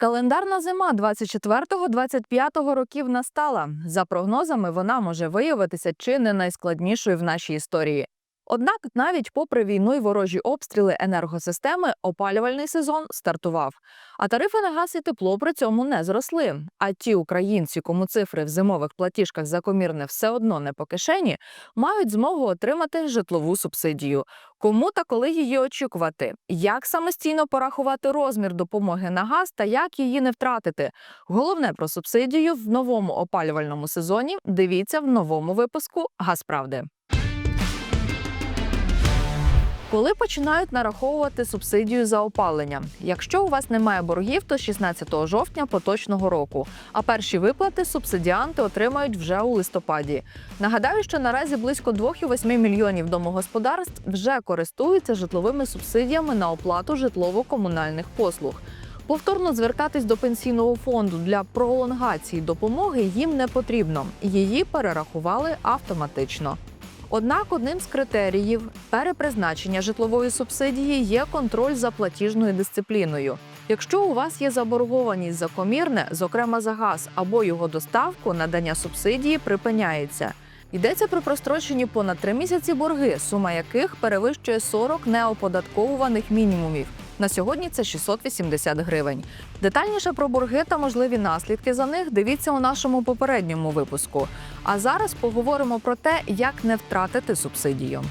Календарна зима 24-25 років настала. За прогнозами, вона може виявитися чи не найскладнішою в нашій історії. Однак, навіть попри війну й ворожі обстріли енергосистеми, опалювальний сезон стартував. А тарифи на газ і тепло при цьому не зросли. А ті українці, кому цифри в зимових платіжках за комірне все одно не по кишені, мають змогу отримати житлову субсидію. Кому та коли її очікувати? Як самостійно порахувати розмір допомоги на газ та як її не втратити? Головне про субсидію в новому опалювальному сезоні. Дивіться в новому випуску Газправди. Коли починають нараховувати субсидію за опалення? Якщо у вас немає боргів, то 16 жовтня поточного року. А перші виплати субсидіанти отримають вже у листопаді. Нагадаю, що наразі близько 2,8 мільйонів домогосподарств вже користуються житловими субсидіями на оплату житлово-комунальних послуг. Повторно звертатись до пенсійного фонду для пролонгації допомоги їм не потрібно. Її перерахували автоматично. Однак одним з критеріїв перепризначення житлової субсидії є контроль за платіжною дисципліною. Якщо у вас є заборгованість за комірне, зокрема за газ або його доставку, надання субсидії припиняється. Йдеться про прострочені понад три місяці борги, сума яких перевищує 40 неоподатковуваних мінімумів. На сьогодні це 680 гривень. Детальніше про борги та можливі наслідки за них дивіться у нашому попередньому випуску. А зараз поговоримо про те, як не втратити субсидію.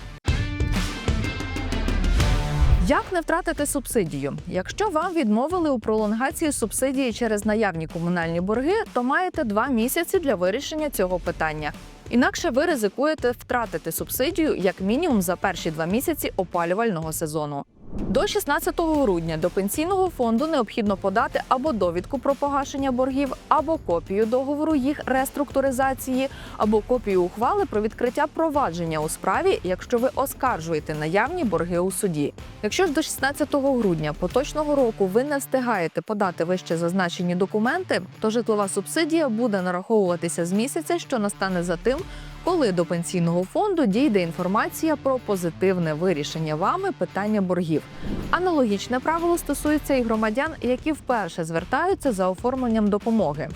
Як не втратити субсидію? Якщо вам відмовили у пролонгації субсидії через наявні комунальні борги, то маєте два місяці для вирішення цього питання. Інакше ви ризикуєте втратити субсидію як мінімум за перші два місяці опалювального сезону. До 16 грудня до пенсійного фонду необхідно подати або довідку про погашення боргів, або копію договору їх реструктуризації, або копію ухвали про відкриття провадження у справі, якщо ви оскаржуєте наявні борги у суді. Якщо ж до 16 грудня поточного року ви не встигаєте подати вище зазначені документи, то житлова субсидія буде нараховуватися з місяця, що настане за тим, коли до пенсійного фонду дійде інформація про позитивне вирішення вами питання боргів. Аналогічне правило стосується і громадян, які вперше звертаються за оформленням допомоги.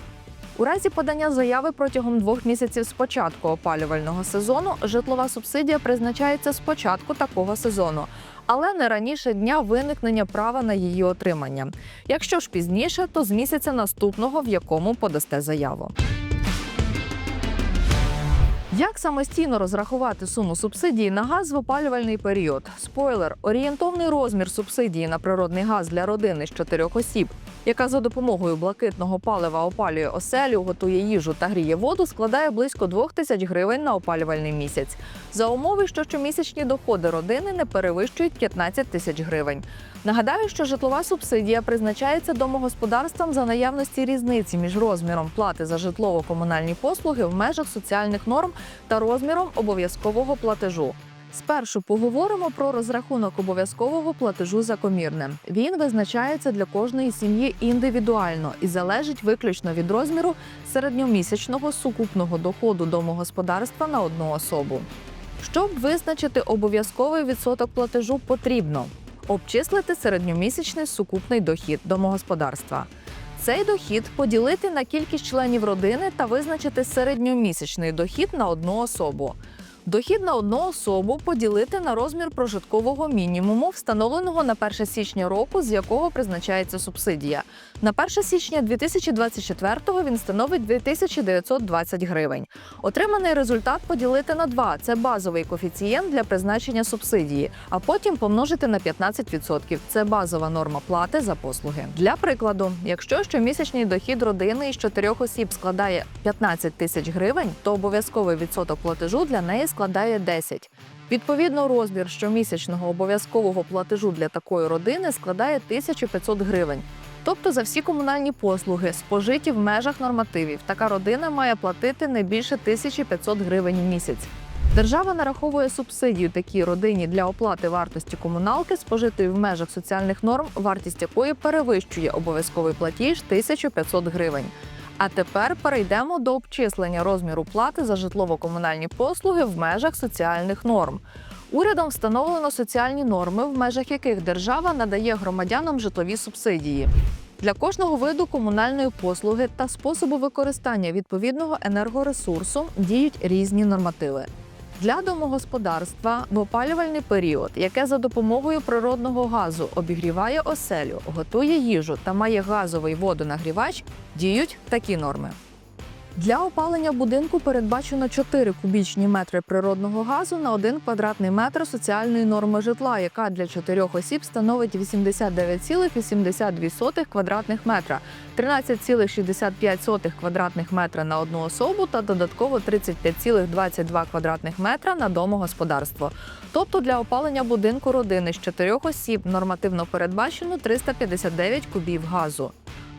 У разі подання заяви протягом двох місяців з початку опалювального сезону житлова субсидія призначається з початку такого сезону, але не раніше дня виникнення права на її отримання. Якщо ж пізніше, то з місяця наступного, в якому подасте заяву. Як самостійно розрахувати суму субсидії на газ в опалювальний період? Спойлер: орієнтовний розмір субсидії на природний газ для родини з чотирьох осіб, яка за допомогою блакитного палива опалює оселю, готує їжу та гріє воду, складає близько 2 тисяч гривень на опалювальний місяць. За умови, що щомісячні доходи родини не перевищують 15 тисяч гривень. Нагадаю, що житлова субсидія призначається домогосподарствам за наявності різниці між розміром плати за житлово-комунальні послуги в межах соціальних норм та розміром обов'язкового платежу. Спершу поговоримо про розрахунок обов'язкового платежу за комірне. Він визначається для кожної сім'ї індивідуально і залежить виключно від розміру середньомісячного сукупного доходу домогосподарства на одну особу. Щоб визначити обов'язковий відсоток платежу, потрібно обчислити середньомісячний сукупний дохід домогосподарства. Цей дохід поділити на кількість членів родини та визначити середньомісячний дохід на одну особу. Дохід на одну особу поділити на розмір прожиткового мінімуму, встановленого на 1 січня року, з якого призначається субсидія. На 1 січня 2024-го він становить 2920 гривень. Отриманий результат поділити на 2 – це базовий коефіцієнт для призначення субсидії, а потім помножити на 15% – це базова норма плати за послуги. Для прикладу, якщо щомісячний дохід родини із чотирьох осіб складає 15 тисяч гривень, то обов'язковий відсоток платежу для неї складає 10. Відповідно, розмір щомісячного обов'язкового платежу для такої родини складає 1500 гривень. Тобто за всі комунальні послуги, спожиті в межах нормативів, така родина має платити не більше 1500 гривень в місяць. Держава нараховує субсидію такій родині для оплати вартості комуналки, спожитої в межах соціальних норм, вартість якої перевищує обов'язковий платіж 1500 гривень. А тепер перейдемо до обчислення розміру плати за житлово-комунальні послуги в межах соціальних норм. Урядом встановлено соціальні норми, в межах яких держава надає громадянам житлові субсидії. Для кожного виду комунальної послуги та способу використання відповідного енергоресурсу діють різні нормативи. Для домогосподарства в опалювальний період, яке за допомогою природного газу обігріває оселю, готує їжу та має газовий водонагрівач, діють такі норми. Для опалення будинку передбачено 4 кубічні метри природного газу на 1 квадратний метр соціальної норми житла, яка для 4 осіб становить 89,82 квадратних метра, 13,65 квадратних метра на одну особу та додатково 35,22 квадратних метра на домогосподарство. Тобто для опалення будинку родини з 4 осіб нормативно передбачено 359 кубів газу.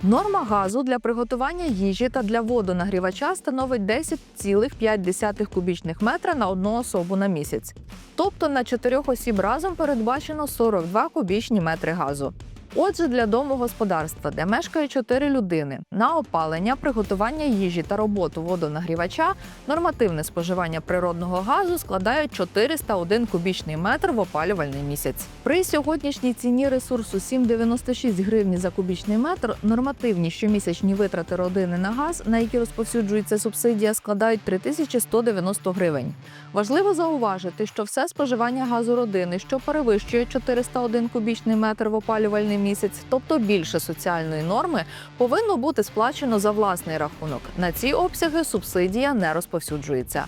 Норма газу для приготування їжі та для водонагрівача становить 10,5 кубічних метра на одну особу на місяць. Тобто на чотирьох осіб разом передбачено 42 кубічні метри газу. Отже, для домогосподарства, де мешкає 4 людини, на опалення, приготування їжі та роботу водонагрівача нормативне споживання природного газу складають 401 кубічний метр в опалювальний місяць. При сьогоднішній ціні ресурсу 7,96 гривні за кубічний метр нормативні щомісячні витрати родини на газ, на які розповсюджується субсидія, складають 3190 гривень. Важливо зауважити, що все споживання газу родини, що перевищує 401 кубічний метр в опалювальний місяць, тобто більше соціальної норми, повинно бути сплачено за власний рахунок. На ці обсяги субсидія не розповсюджується.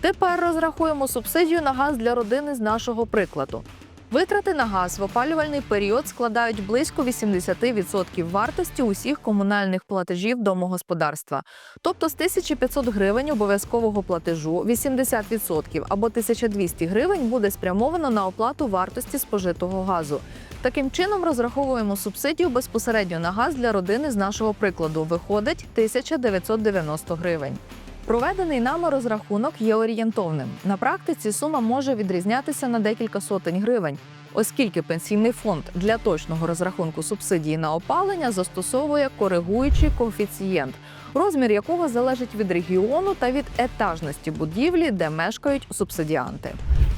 Тепер розрахуємо субсидію на газ для родини з нашого прикладу. Витрати на газ в опалювальний період складають близько 80% вартості усіх комунальних платежів домогосподарства. Тобто з 1500 гривень обов'язкового платежу 80% або 1200 гривень буде спрямовано на оплату вартості спожитого газу. Таким чином розраховуємо субсидію безпосередньо на газ для родини з нашого прикладу. Виходить 1990 гривень. Проведений нами розрахунок є орієнтовним. На практиці сума може відрізнятися на декілька сотень гривень, оскільки пенсійний фонд для точного розрахунку субсидії на опалення застосовує коригуючий коефіцієнт, розмір якого залежить від регіону та від етажності будівлі, де мешкають субсидіанти.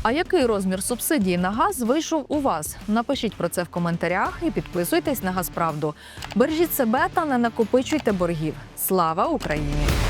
А який розмір субсидії на газ вийшов у вас? Напишіть про це в коментарях і підписуйтесь на Газправду. Бережіть себе та не накопичуйте боргів. Слава Україні!